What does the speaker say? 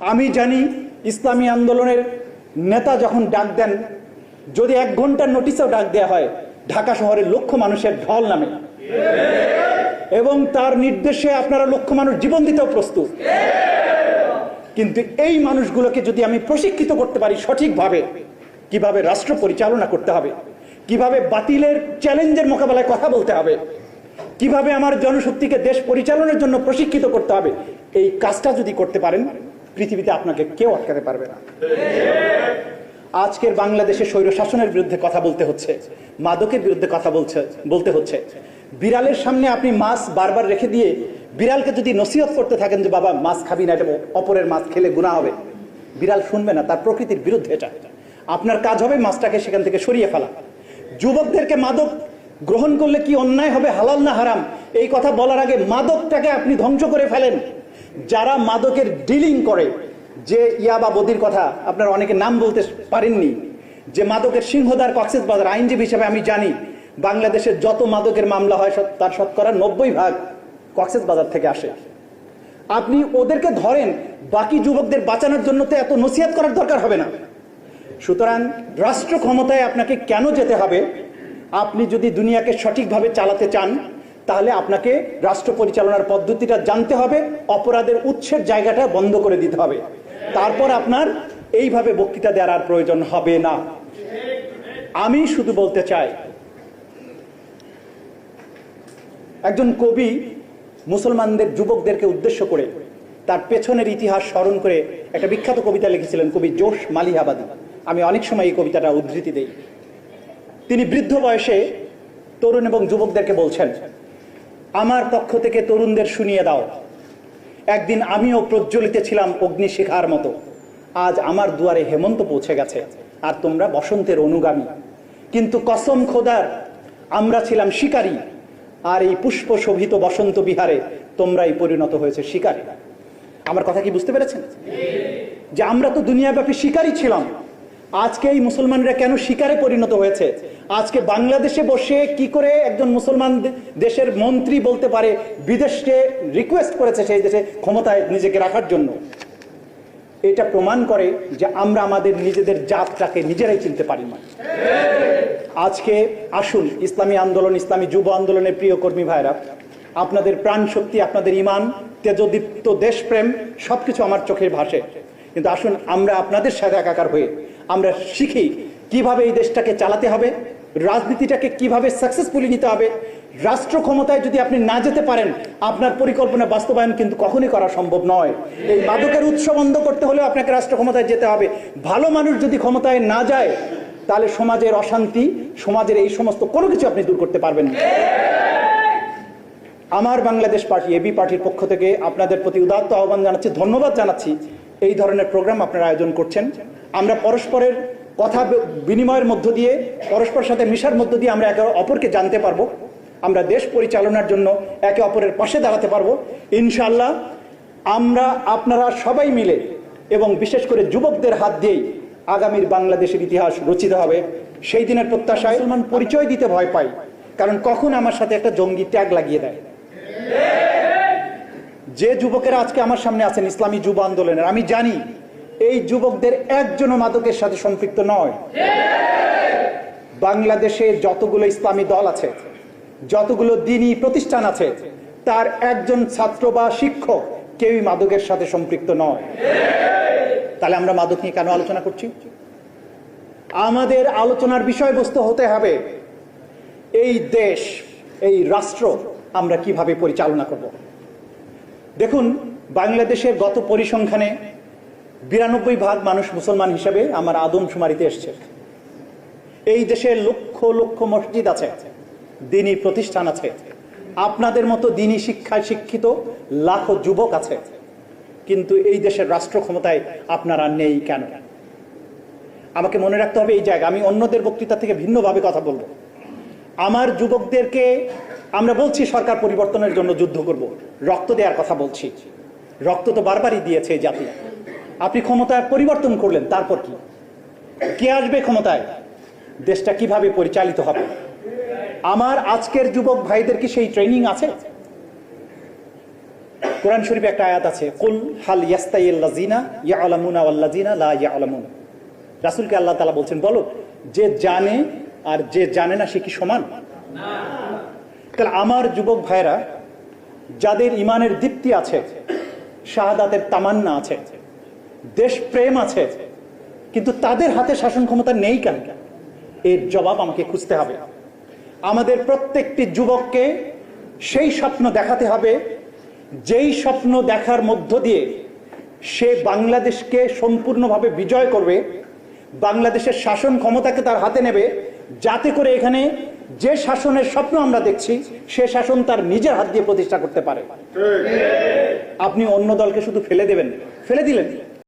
আমি জানি ইসলামী আন্দোলনের নেতা যখন ডাক দেন, যদি এক ঘণ্টার নোটিশেও ডাক দেওয়া হয়, ঢাকা শহরের লক্ষ মানুষের ঢল নামে। এবং তার নির্দেশে আপনারা লক্ষ মানুষ জীবন দিতেও প্রস্তুত। কিন্তু এই মানুষগুলোকে যদি আমি প্রশিক্ষিত করতে পারি সঠিকভাবে, কীভাবে রাষ্ট্র পরিচালনা করতে হবে, কীভাবে বাতিলের চ্যালেঞ্জের মোকাবেলায় কথা বলতে হবে, কীভাবে আমার জনশক্তিকে দেশ পরিচালনার জন্য প্রশিক্ষিত করতে হবে, এই কাজটা যদি করতে পারেন পৃথিবীতে আপনাকে কেউ আটকাতে পারবে না। আজকের বাংলাদেশে স্বৈর শাসনের বিরুদ্ধে কথা বলতে হচ্ছে, মাদকের বিরুদ্ধে কথা বলছে, বলতে হচ্ছে। বিড়ালের সামনে আপনি মাছ বারবার রেখে দিয়ে বিড়ালকে যদি নসিহত করতে থাকেন যে, বাবা মাছ খাবি না, এটা অপরের মাছ খেলে গুণা হবে। বিড়াল শুনবে না, তার প্রকৃতির বিরুদ্ধে এটা। আপনার কাজ হবে মাছটাকে সেখান থেকে সরিয়ে ফেলা। যুবকদেরকে মাদক গ্রহণ করলে কি অন্যায় হবে, হালাল না হারাম? এই কথা বলার আগে মাদকটাকে আপনি ধ্বংস করে ফেলেন। যারা মাদকের ডিলিং করে, যে ইয়াবা বদির কথা আপনারা অনেকে নাম বলতে পারেননি, যে মাদকের সিংহদার কক্সেস বাজার আইনজীবী হিসেবে আমি জানি, বাংলাদেশের যত মাদকের মামলা হয় তার শতকরা নব্বই ভাগ কক্সেস বাজার থেকে আসে। আপনি ওদেরকে ধরেন, বাকি যুবকদের বাঁচানোর জন্য তো এত নসিহত করার দরকার হবে না। সুতরাং রাষ্ট্র ক্ষমতায় আপনাকে কেন যেতে হবে? আপনি যদি দুনিয়াকে সঠিকভাবে চালাতে চান তাহলে আপনাকে রাষ্ট্র পরিচালনার পদ্ধতিটা জানতে হবে, অপরাধের উৎসের জায়গাটা বন্ধ করে দিতে হবে। তারপর আপনার এইভাবে বক্তৃতা দেওয়ার আর প্রয়োজন হবে না। আমি শুধু বলতে চাই, একজন কবি মুসলমানদের যুবকদেরকে উদ্দেশ্য করে তার পেছনের ইতিহাস স্মরণ করে একটা বিখ্যাত কবিতা লিখেছিলেন, কবি জোশ মালিহাবাদী। আমি অনেক সময় এই কবিতাটা উদ্ধৃতি দেই। তিনি বৃদ্ধ বয়সে তরুণ এবং যুবকদেরকে বলছেন আমার পক্ষ থেকে তরুণদের শুনিয়ে দাও। একদিন আমিও প্রজ্বলিত ছিলাম অগ্নিশিখার মতো। আজ আমার দুয়ারে হেমন্ত পৌঁছে গেছে, আর তোমরা বসন্তের অনুগামী। কিন্তু কসম খোদার, আমরা ছিলাম শিকারী, আর এই পুষ্প শোভিত বসন্ত বিহারে তোমরাই পরিণত হয়েছে শিকারী। আমার কথা কি বুঝতে পেরেছেন? যে আমরা তো দুনিয়াব্যাপী শিকারী ছিলাম আজকে এই মুসলমানরা কেন শিকারে পরিণত হয়েছে? আজকে বাংলাদেশে বসে কি করে একজন মুসলমান দেশের মন্ত্রী বলতে পারে, বিদেশকে রিকোয়েস্ট করেছে সেই দেশে ক্ষমতায় নিজেকে রাখার জন্য? এটা প্রমাণ করে যে আমরা আমাদের নিজেদের জাতটাকে নিজেরাই চিনতে পারি না। আজকে আসুন, ইসলামী আন্দোলন, ইসলামী যুব আন্দোলনের প্রিয় কর্মী ভাইরা আপনাদের প্রাণ শক্তি আপনাদের ইমান তেজদীপ্ত দেশপ্রেম, সবকিছু আমার চোখের ভাসে। কিন্তু আসুন, আমরা আপনাদের সাথে একাকার হয়ে আমরা শিখি কীভাবে এই দেশটাকে চালাতে হবে, রাজনীতিটাকে কীভাবে সাকসেসফুলি নিতে হবে। রাষ্ট্র ক্ষমতায় যদি আপনি না যেতে পারেন, আপনার পরিকল্পনা বাস্তবায়ন কিন্তু কখনই করা সম্ভব নয়। এই মাদকের উৎস বন্ধ করতে হলেও আপনাকে রাষ্ট্র ক্ষমতায় যেতে হবে। ভালো মানুষ যদি ক্ষমতায় না যায়, তাহলে সমাজের অশান্তি, সমাজের এই সমস্ত কোনো কিছু আপনি দূর করতে পারবেন না। আমার বাংলাদেশ পার্টি এবি পার্টির পক্ষ থেকে আপনাদের প্রতি উদাত্ত আহ্বান জানাচ্ছি, ধন্যবাদ জানাচ্ছি। এই ধরনের প্রোগ্রাম আপনারা আয়োজন করছেন। আমরা পরস্পরের কথা বিনিময়ের মধ্য দিয়ে পরস্পরের সাথে মিশার মধ্য দিয়ে আমরা একে অপরকে জানতে পারব। আমরা দেশ পরিচালনার জন্য একে অপরের পাশে দাঁড়াতে পারব। ইনশাল্লাহ আমরা আপনারা সবাই মিলে এবং বিশেষ করে যুবকদের হাত দিয়েই আগামীর বাংলাদেশের ইতিহাস রচিত হবে। সেই দিনের প্রত্যাশায় মুসলমান পরিচয় দিতে ভয় পাই কারণ কখন আমার সাথে একটা জঙ্গি ট্যাগ লাগিয়ে দেয়? যে যুবকেরা আজকে আমার সামনে আছেন ইসলামী যুব আন্দোলনের, আমি জানি এই যুবকদের একজনও মাদকের সাথে সম্পৃক্ত নয়। বাংলাদেশে যতগুলো ইসলামী দল আছে, যতগুলো দিনী প্রতিষ্ঠান আছে, তার একজন ছাত্র বা শিক্ষক কেউই মাদকের সাথে সম্পৃক্ত নয়। তাহলে আমরা মাদক নিয়ে কেন আলোচনা করছি? আমাদের আলোচনার বিষয়বস্তু হতে হবে, এই দেশ, এই রাষ্ট্র আমরা কীভাবে পরিচালনা করব? দেখুন, বাংলাদেশের গত পরিসংখ্যানে বিরানব্বই ভাগ মানুষ মুসলমান হিসেবে আমার আদমশুমারিতে এসছে। এই দেশে লক্ষ লক্ষ মসজিদ আছে, দিনী প্রতিষ্ঠান আছে, আপনাদের মতো দিনী শিক্ষায় শিক্ষিত লাখো যুবক আছে, কিন্তু এই দেশের রাষ্ট্র ক্ষমতায় আপনারা নেই কেন? আমাকে মনে রাখতে হবে এই জায়গা আমি অন্যদের বক্তৃতা থেকে ভিন্নভাবে কথা বলব। আমার যুবকদেরকে আমরা বলছি সরকার পরিবর্তনের জন্য যুদ্ধ করব। রক্ত দেওয়ার কথা বলছি। রক্ত তো বারবারই দিয়েছে জাতি। আপনি ক্ষমতায় পরিবর্তন করলেন, তারপর কি? কে আসবে ক্ষমতায়? দেশটা কীভাবে পরিচালিত হবে? আমার আজকের যুবক ভাইদের কি সেই ট্রেনিং আছে? কোরআন শরীফে একটা আয়াত আছে, কুল হাল ইয়াস্তাইল্লাজিনা ইয়ালামুনা ওয়াল্লাজিনা লা ইয়ালামুন। রাসূলকে আল্লাহ তাআলা বলছেন, বলো, যে জানে আর যে জানে না সে কি সমান? তাহলে আমার যুবক ভাইরা যাদের ইমানের দীপ্তি আছে, শাহাদাতের তামান্না আছে, দেশপ্রেম আছে, কিন্তু তাদের হাতে শাসন ক্ষমতা নেই কেন? এর জবাব আমাকে খুঁজতে হবে। আমাদের প্রত্যেকটি যুবককে সেই স্বপ্ন দেখাতে হবে, যেই স্বপ্ন দেখার মধ্য দিয়ে সে বাংলাদেশকে সম্পূর্ণভাবে বিজয় করবে, বাংলাদেশের শাসন ক্ষমতাকে তার হাতে নেবে, যাতে করে এখানে যে শাসনের স্বপ্ন আমরা দেখছি সে শাসন তার নিজের হাত দিয়ে প্রতিষ্ঠা করতে পারে। আপনি অন্য দলকে শুধু ফেলে দেবেন ফেলে দিলেন।